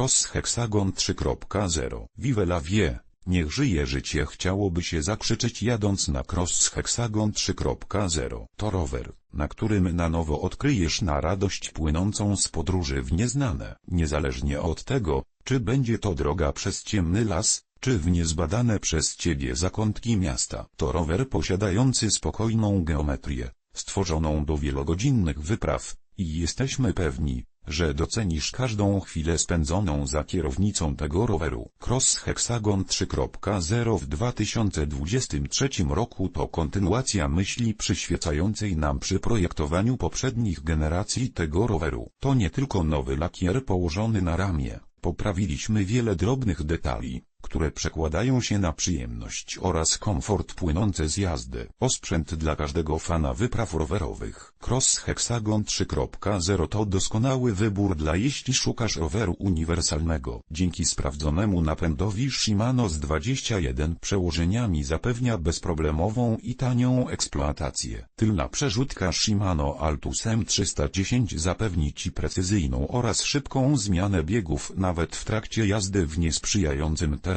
Cross Hexagon 3.0 Vive la vie, niech żyje życie chciałoby się zakrzyczeć jadąc na Cross Hexagon 3.0 To rower, na którym na nowo odkryjesz na radość płynącą z podróży w nieznane, niezależnie od tego, czy będzie to droga przez ciemny las, czy w niezbadane przez ciebie zakątki miasta. To rower posiadający spokojną geometrię, stworzoną do wielogodzinnych wypraw, i jesteśmy pewni, że docenisz każdą chwilę spędzoną za kierownicą tego roweru. Cross Hexagon 3.0 w 2023 roku to kontynuacja myśli przyświecającej nam przy projektowaniu poprzednich generacji tego roweru. To nie tylko nowy lakier położony na ramię, poprawiliśmy wiele drobnych detali, które przekładają się na przyjemność oraz komfort płynące z jazdy. Osprzęt dla każdego fana wypraw rowerowych. Cross Hexagon 3.0 to doskonały wybór dla jeśli szukasz roweru uniwersalnego. Dzięki sprawdzonemu napędowi Shimano z 21 przełożeniami zapewnia bezproblemową i tanią eksploatację. Tylna przerzutka Shimano Altus M310 zapewni Ci precyzyjną oraz szybką zmianę biegów nawet w trakcie jazdy w niesprzyjającym terenie,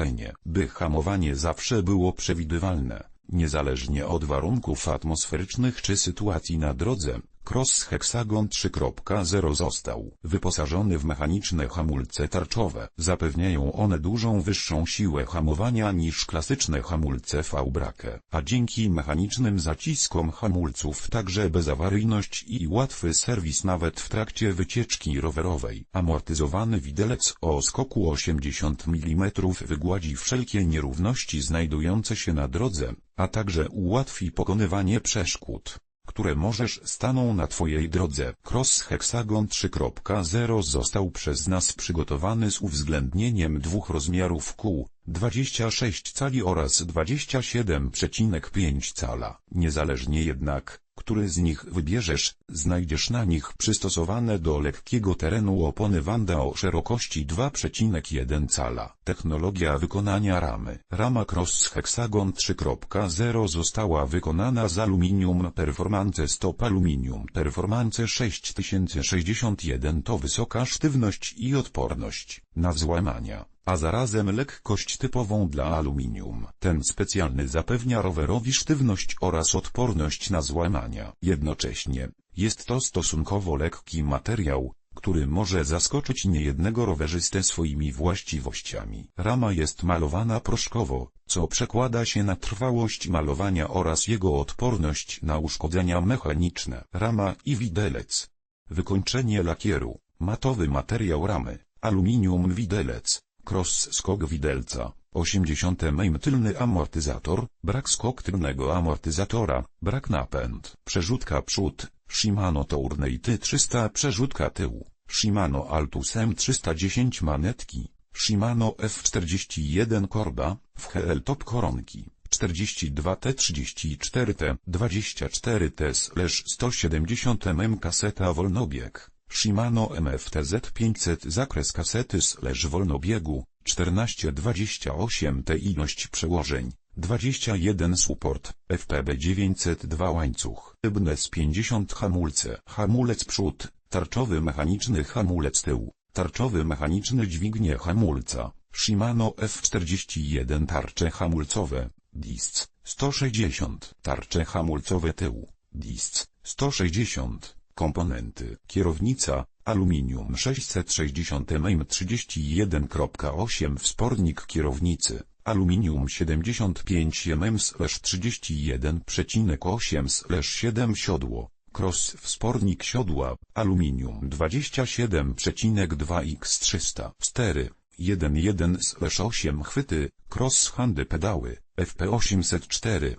by hamowanie zawsze było przewidywalne, niezależnie od warunków atmosferycznych czy sytuacji na drodze. Cross Hexagon 3.0 został wyposażony w mechaniczne hamulce tarczowe. Zapewniają one dużą wyższą siłę hamowania niż klasyczne hamulce V-brake, a dzięki mechanicznym zaciskom hamulców także bezawaryjność i łatwy serwis nawet w trakcie wycieczki rowerowej. Amortyzowany widelec o skoku 80 mm wygładzi wszelkie nierówności znajdujące się na drodze, a także ułatwi pokonywanie przeszkód które możesz staną na Twojej drodze. Cross Hexagon 3.0 został przez nas przygotowany z uwzględnieniem dwóch rozmiarów kół, 26 cali oraz 27,5 cala. Niezależnie jednak, który z nich wybierzesz, znajdziesz na nich przystosowane do lekkiego terenu opony Wanda o szerokości 2,1 cala. Technologia wykonania ramy. Rama Cross Hexagon 3.0 została wykonana z aluminium Performance Stop Aluminium Performance 6061 to wysoka sztywność i odporność na złamania a zarazem lekkość typową dla aluminium. Ten specjalny zapewnia rowerowi sztywność oraz odporność na złamania. Jednocześnie, jest to stosunkowo lekki materiał, który może zaskoczyć niejednego rowerzystę swoimi właściwościami. Rama jest malowana proszkowo, co przekłada się na trwałość malowania oraz jego odporność na uszkodzenia mechaniczne. Rama i widelec. Wykończenie lakieru, matowy materiał ramy, aluminium widelec, cross skok widelca, 80 mm tylny amortyzator, brak skok tylnego amortyzatora, brak napęd, przerzutka przód, Shimano Tourney T300 przerzutka tył, Shimano Altus M310 manetki, Shimano F41 korba, w HL top koronki. 42T34T, 24T/170 mm kaseta wolnobieg, Shimano MFTZ 500 zakres kasety slash wolnobiegu, 1428 T ilość przełożeń, 21 support, FPB 902 łańcuch, Ibnes 50 hamulce, hamulec przód, tarczowy mechaniczny hamulec tył, tarczowy mechaniczny dźwignie hamulca, Shimano F41 tarcze hamulcowe, DISC, 160 tarcze hamulcowe tył, DISC, 160 Komponenty. Kierownica, aluminium 660 mm 31.8 Wspornik kierownicy, aluminium 75 mm 31,8 7 Siodło, cross wspornik siodła, aluminium 27,2x300 Stery, 1,1 8 chwyty, cross handy pedały, FP804